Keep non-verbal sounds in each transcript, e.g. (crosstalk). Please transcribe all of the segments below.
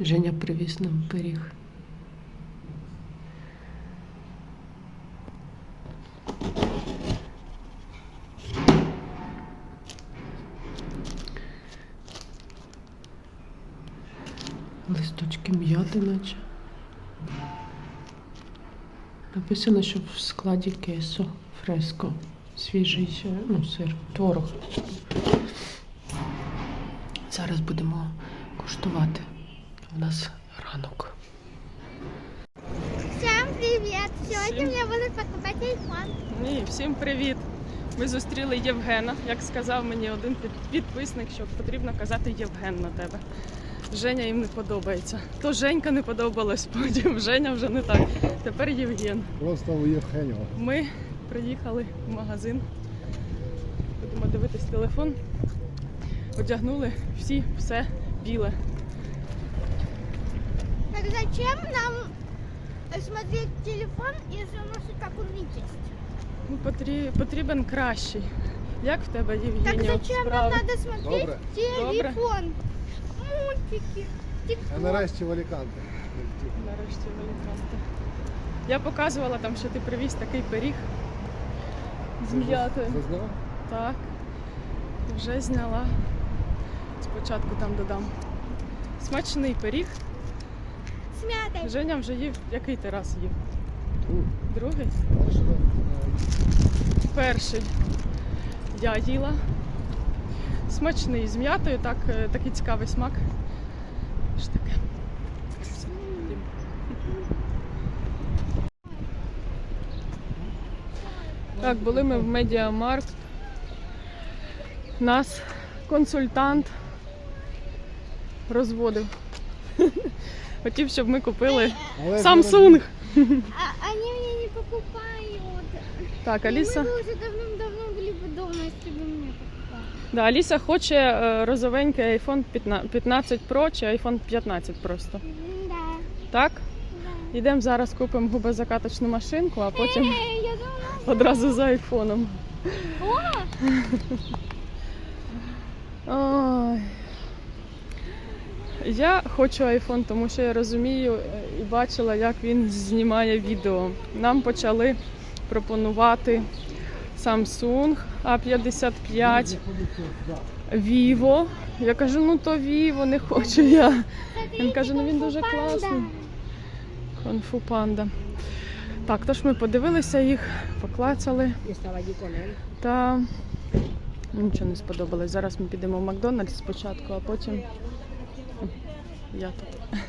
Женя привіз нам пиріг. Листочки м'яти наче. Написано, що в складі кесо фреско. Свіжий ну, сир, творог. Зараз будемо куштувати. У нас ранок. Всем привет! Сегодня мне будут покупать iPhone. Ні, всім привіт! Ми зустріли Євгена. Як сказав мені один підписник, що потрібно казати Євген на тебе. Женя їм не подобається. То Женька не подобалось, (laughs) потім Женя вже не так. Тепер Євген. Просто у Євгенія. Ми приїхали в магазин. Будемо дивитись телефон. Одягнули всі все біле. Так зачем нам смотреть телефон, если у нас и так он есть? Ну, потрі- потрібен кращий. Як в тебе, Так Євгенія, зачем нам справи? надо смотреть Добре. телефон? Мультики, А тик нарешті в Аліканте. Нарешті великанта. Я показувала там, що ти привіз такий пиріг з м'ятою. Зазнала? Так. Вже зняла. Спочатку там додам. Смачний пиріг. С мятой. Женя вже їв. Який ти раз їв? Другий? Перший. Я їла. Смачний з м'ятою, так, е, такий цікавий смак. Що таке? Так, були ми в Медіамаркт. Нас консультант розводив. Хотів, щоб ми купили Але Samsung. А, они мне не покупают. Так, И Аліса. Мы бы уже давным-давно были бы дома, если бы мне покупали. Да, Аліса хоче е, розовенький iPhone 15 15 Pro чи iPhone 15 просто. М, Да, Так? да. Йдемо зараз купимо губозакаточну машинку, а потім Эй, я думала, одразу за айфоном. Ой. Я хочу iPhone, тому що я розумію е, і бачила, як він знімає відео. Нам почали пропонувати Samsung A55, Vivo. Я кажу, ну то Vivo, не хочу я. Він каже, ну він дуже класний. Конфу панда. Так, тож ми подивилися їх, поклацали. Та нічого не сподобалось. Зараз ми підемо в Макдональдс спочатку, а потім. Я тут. (laughs)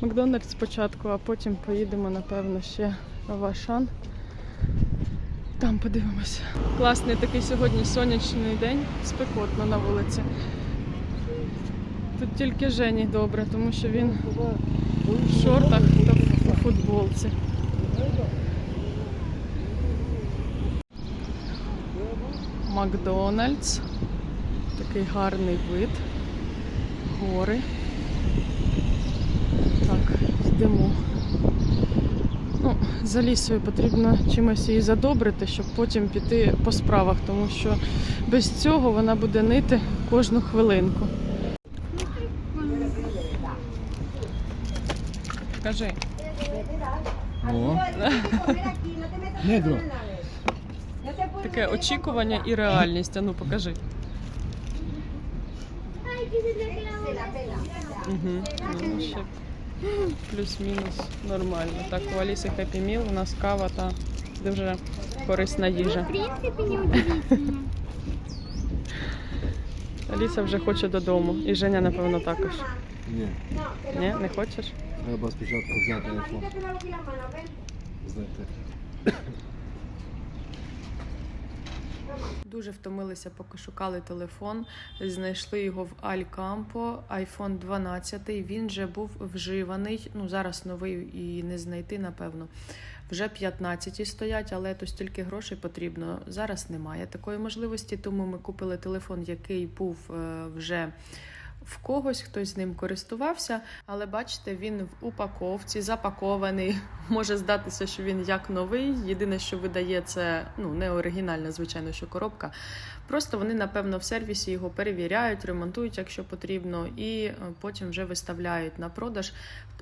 Макдональдс спочатку, а потім поїдемо, напевно, ще в Ашан. Там подивимося. Класний такий сьогодні сонячний день, спекотно на вулиці. Тут тільки Жені добре, тому що він в шортах та в футболці. Макдональдс. Такий гарний вид. Гори. Йдемо. Ну, за лісою потрібно чимось її задобрити, щоб потім піти по справах, тому що без цього вона буде нити кожну хвилинку. Кажи. О. Таке очікування і реальність. А ну покажи. Угу. Ну, ще плюс-мінус нормально. Так, у Аліси Happy Meal, у нас кава та дуже корисна Ну, їжа. в принципі, не удивительно. Аліса вже хоче додому. І Женя, напевно, також. Ні. Ні, не хочеш? Треба спочатку взяти айфон. Знайти. Дуже втомилися, поки шукали телефон. Знайшли його в Алькампо, iPhone 12. Він вже був вживаний. Ну зараз новий і не знайти, напевно. Вже 15 стоять, але то стільки грошей потрібно. Зараз немає такої можливості, тому ми купили телефон, який був е, вже в когось, хтось з ним користувався, але бачите, він в упаковці запакований. (laughs) Може здатися, що він як новий. Єдине, що видає, це ну не оригінальна, звичайно, що коробка. Просто вони, напевно, в сервісі його перевіряють, ремонтують, якщо потрібно, і е, потім вже виставляють на продаж.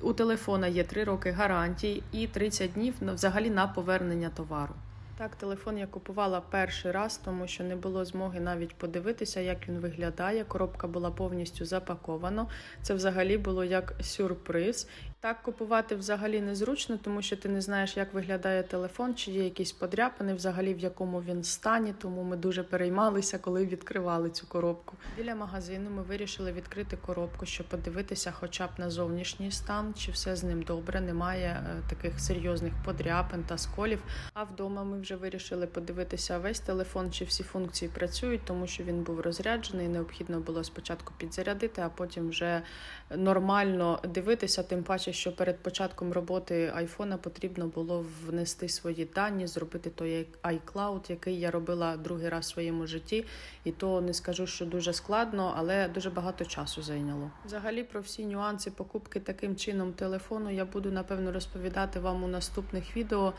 У телефона є 3 роки гарантій і 30 днів взагалі на повернення товару. Так, телефон я купувала перший раз, тому що не було змоги навіть подивитися, як він виглядає. Коробка була повністю запакована. Це взагалі було як сюрприз. Так купувати взагалі незручно, тому що ти не знаєш, як виглядає телефон, чи є якісь подряпини, взагалі в якому він стані. Тому ми дуже переймалися, коли відкривали цю коробку. Біля магазину ми вирішили відкрити коробку, щоб подивитися, хоча б на зовнішній стан, чи все з ним добре, немає е, таких серйозних подряпин та сколів. А вдома ми вже вирішили подивитися весь телефон, чи всі функції працюють, тому що він був розряджений. Необхідно було спочатку підзарядити, а потім вже нормально дивитися. Тим паче, що перед початком роботи айфона потрібно було внести свої дані, зробити той iCloud, який я робила другий раз в своєму житті. І то не скажу, що дуже складно, але дуже багато часу зайняло. Взагалі про всі нюанси покупки таким чином телефону я буду напевно розповідати вам у наступних відео,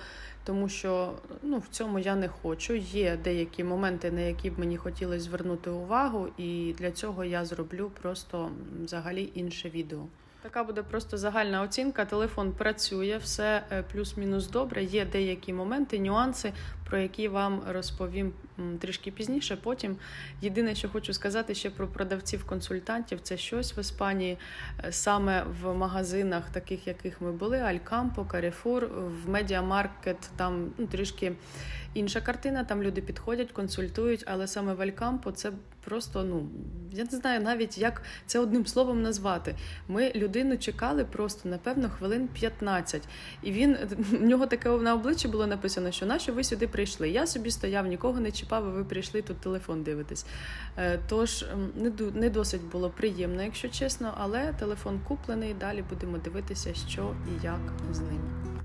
тому що ну в цьому я не хочу. Є деякі моменти, на які б мені хотілося звернути увагу, і для цього я зроблю просто взагалі інше відео. Така буде просто загальна оцінка. Телефон працює, все е, плюс-мінус добре. Є деякі моменти, нюанси, про які вам розповім трішки пізніше. Потім єдине, що хочу сказати ще про продавців-консультантів, це щось в Іспанії е, саме в магазинах, таких яких ми були: Алькампо, Carrefour, в Медіамаркет, там ну, трішки інша картина. Там люди підходять, консультують, але саме в Алькампо це просто ну я не знаю навіть як це одним словом назвати. Ми людину чекали просто напевно хвилин 15. І він в нього таке на обличчі було написано, що нащо ви сюди прийшли. Я собі стояв, нікого не чіпав, а ви прийшли тут телефон дивитесь. Е, Тож не досить було приємно, якщо чесно, але телефон куплений. Далі будемо дивитися, що і як з ним.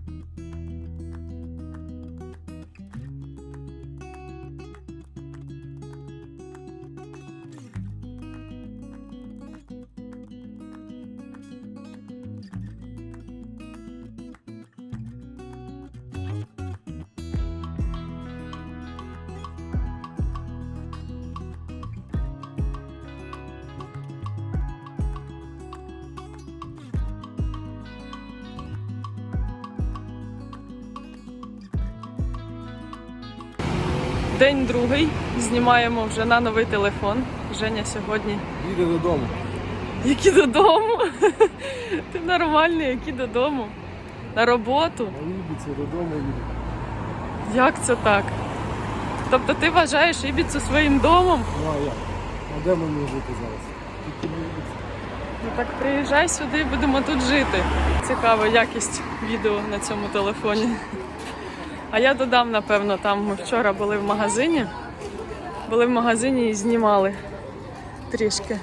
День другий. Знімаємо вже на новий телефон. Женя сьогодні. Їде додому. Які додому? (laughs) Ти нормальний, які додому? На роботу? На Ібіці додому їде. Як це так? Тобто ти вважаєш Ібіцу своїм домом? Ну а як? А де мені жити зараз? Тільки. Ну так приїжджай сюди, будемо тут жити. Цікава якість відео на цьому телефоні. А я додам, напевно, там ми вчора були в магазині. Були в магазині і знімали трішки.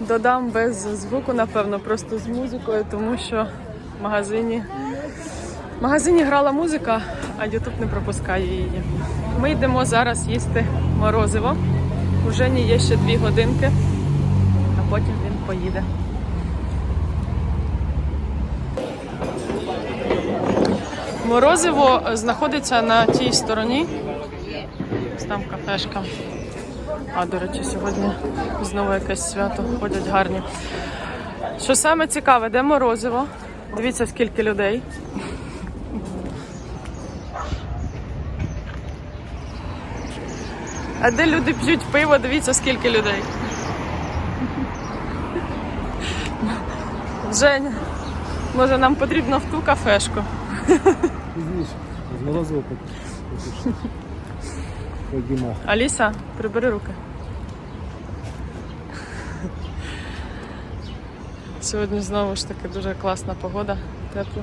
Додам без звуку, напевно, просто з музикою, тому що в магазині, в магазині грала музика, а Ютуб не пропускає її. Ми йдемо зараз їсти морозиво. У Жені є ще дві годинки, а потім він поїде. Морозиво знаходиться на тій стороні. Там кафешка. А, до речі, сьогодні знову якесь свято ходять гарні. Що саме цікаве, де морозиво? Дивіться, скільки людей. А де люди п'ють пиво, дивіться, скільки людей. Женя, може нам потрібно в ту кафешку? Пізніше. З. Ходімо. Аліса, прибери руки. Сьогодні знову ж таки дуже класна погода, тепло.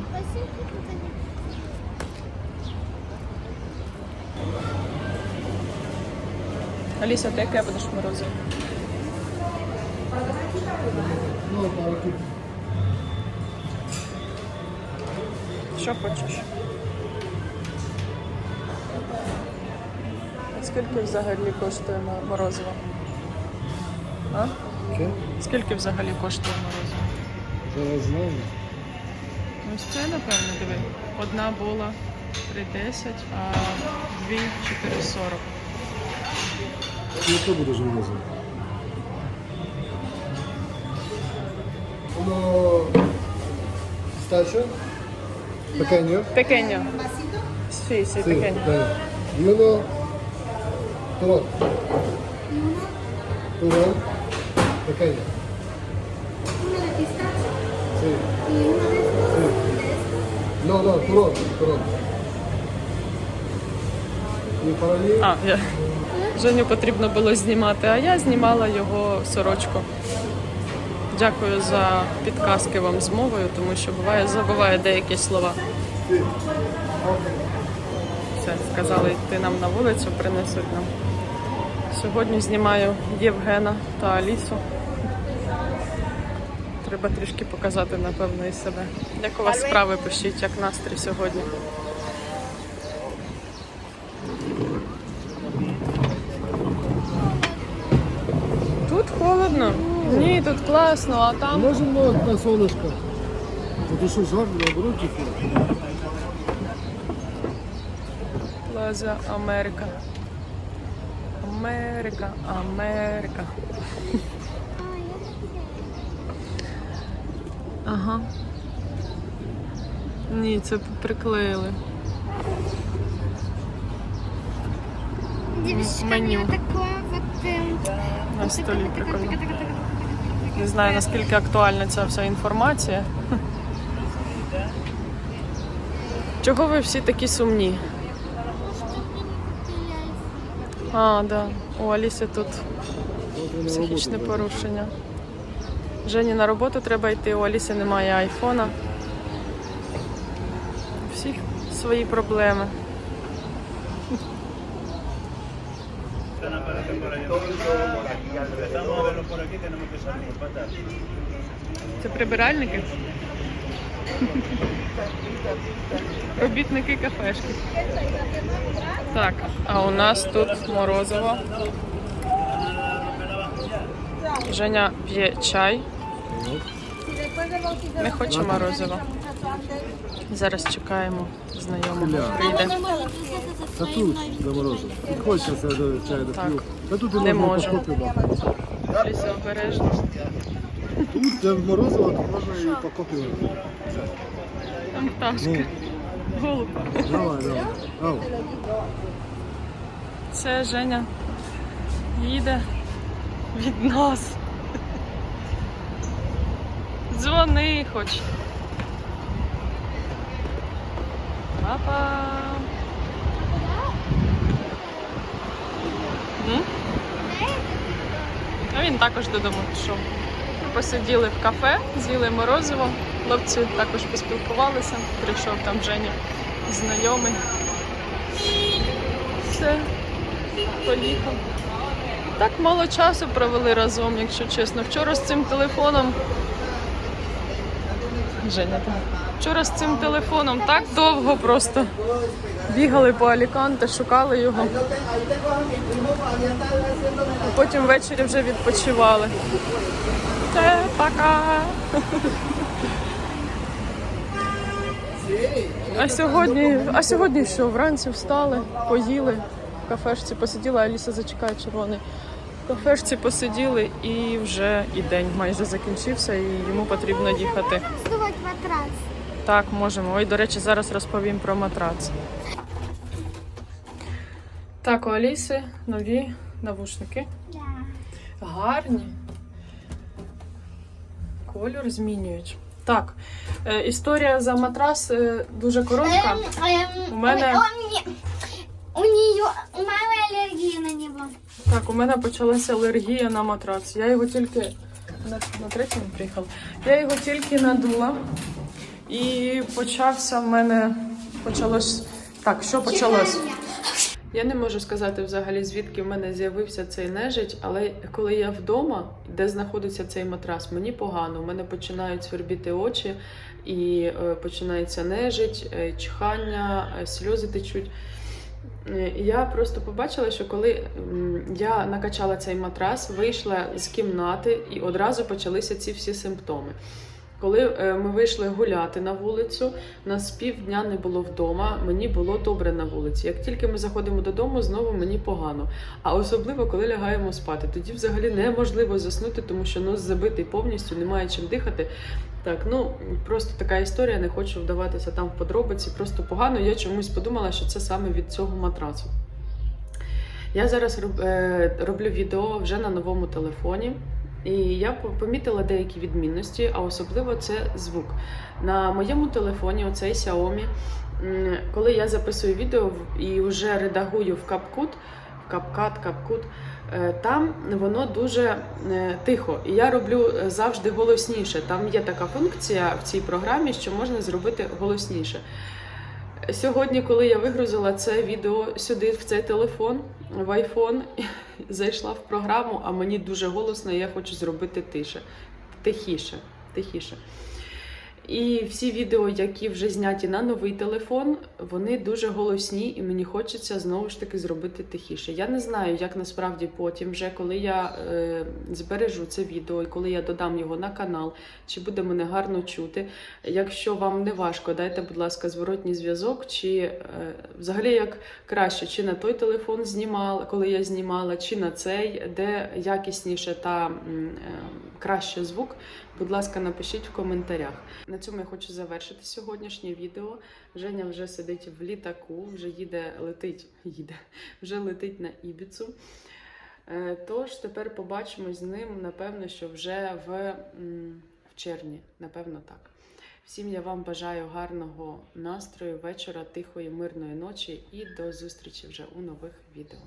Аліса, ти яке будеш морозиво? Що хочеш? Скільки взагалі коштує мо- морозиво? А? Що? Скільки взагалі коштує морозиво? Зараз знаю. Ось це, напевно, диви. Одна була 3,10, а дві 4,40. Яке буде железо? Воно pistachio? Pequeño? Пекеня. Сі, Sì, пекеня. bene. Y uno turón. Turón pequeño. Uno de pistacho Sí, y uno de estos sí. No, no, turón, turón. А, я. Женю потрібно було знімати, а я знімала його сорочку. Дякую за підказки вам з мовою, тому що буває, забуваю деякі слова. Sí. Сказали йти нам на вулицю, принесуть нам. Сьогодні знімаю Євгена та Алісу. Треба трішки показати, напевно, і себе. Як у вас справи пишіть, як настрій сьогодні? Тут холодно. Ні, тут класно, а там. Можемо на солнышко. Це що жарко, наоборот, тихо. Плаза Америка. Америка, Америка. Ага. Ні, це приклеїли. Меню. эм, На столі прикольно. Не знаю наскільки актуальна ця вся інформація. (laughs) Чого ви всі такі сумні? А, да. У Аліси тут психічне порушення. Жені на роботу треба йти, у Аліси немає айфона. У всіх свої проблеми. Це прибиральники? Робітники кафешки. Так, а у нас тут морозиво. Женя п'є чай. Не хоче морозиво. Зараз чекаємо знайомого. Прийде. Та тут заморозив. Хочеться до чаю Так. доп'ю. Та тут і Не можна обережно. Тут де морозиво, то можна і по копі. Там пташки. Голуб. Давай, давай. Ау. Це Женя їде від нас. Дзвони хоч. Папа. А він також додому пішов. Посиділи в кафе, з'їли морозиво. Хлопці також поспілкувалися. Прийшов там Женя знайомий. Все, поїхав. Так мало часу провели разом, якщо чесно. Вчора з цим телефоном. Женя, так. Вчора з цим телефоном так довго просто бігали по Аліканте, шукали його. А потім ввечері вже відпочивали. Все, пока. А сьогодні, а сьогодні що? Вранці встали, поїли, в кафешці посиділи, Аліса зачекає червоний. В кафешці посиділи і вже і день майже закінчився, і йому потрібно їхати. Так, можемо. Ой, до речі, зараз розповім про матрац. Так, у Аліси нові навушники. Да. Гарні. Кольор змінюють. Так, е, історія за матрас е, дуже коротка. Эм, эм, У мене- он мне- У нее у мамы аллергия на него. Так, у мене почалася алергія на матрац. Я його тільки на, на третьому приїхав. Я його тільки надула і почався в мене почалось. Так, що почалось? Я не можу сказати взагалі, звідки в мене з'явився цей нежить, але коли я вдома, де знаходиться цей матрас, мені погано. У мене починають свербіти очі і е, починається нежить, е, чихання, е, сльози течуть. Я просто побачила, що коли я накачала цей матрас, вийшла з кімнати і одразу почалися ці всі симптоми. Коли е, ми вийшли гуляти на вулицю, нас півдня не було вдома, мені було добре на вулиці. Як тільки ми заходимо додому, знову мені погано. А особливо, коли лягаємо спати, тоді взагалі неможливо заснути, тому що нос забитий повністю, немає чим дихати. Так, ну просто така історія, не хочу вдаватися там в подробиці. Просто погано. Я чомусь подумала, що це саме від цього матрацу. Я зараз е, роблю відео вже на новому телефоні. І я помітила деякі відмінності, а особливо це звук. На моєму телефоні, оцей Xiaomi, коли я записую відео і вже редагую в CapCut, в CapCut, CapCut, е, там воно дуже е, тихо. І я роблю е, завжди голосніше. Там є така функція в цій програмі, що можна зробити голосніше. Сьогодні, коли я вигрузила це відео сюди, в цей телефон, в iPhone, (laughs) зайшла в програму, а мені дуже голосно, і я хочу зробити тише, тихіше, тихіше. І всі відео, які вже зняті на новий телефон, вони дуже голосні, і мені хочеться знову ж таки зробити тихіше. Я не знаю, як насправді потім, вже коли я е, збережу це відео і коли я додам його на канал, чи буде мене гарно чути. Якщо вам не важко, дайте, будь ласка, зворотній зв'язок, чи е, взагалі як краще, чи на той телефон знімала, коли я знімала, чи на цей, де якісніше та е, краще звук. Будь ласка, напишіть в коментарях. На цьому я хочу завершити сьогоднішнє відео. Женя вже сидить в літаку, вже їде, летить, їде, вже летить на Ібіцу. Е, Тож тепер побачимось з ним, напевно, що вже в, в червні, напевно, так. Всім я вам бажаю гарного настрою, вечора, тихої, мирної ночі і до зустрічі вже у нових відео.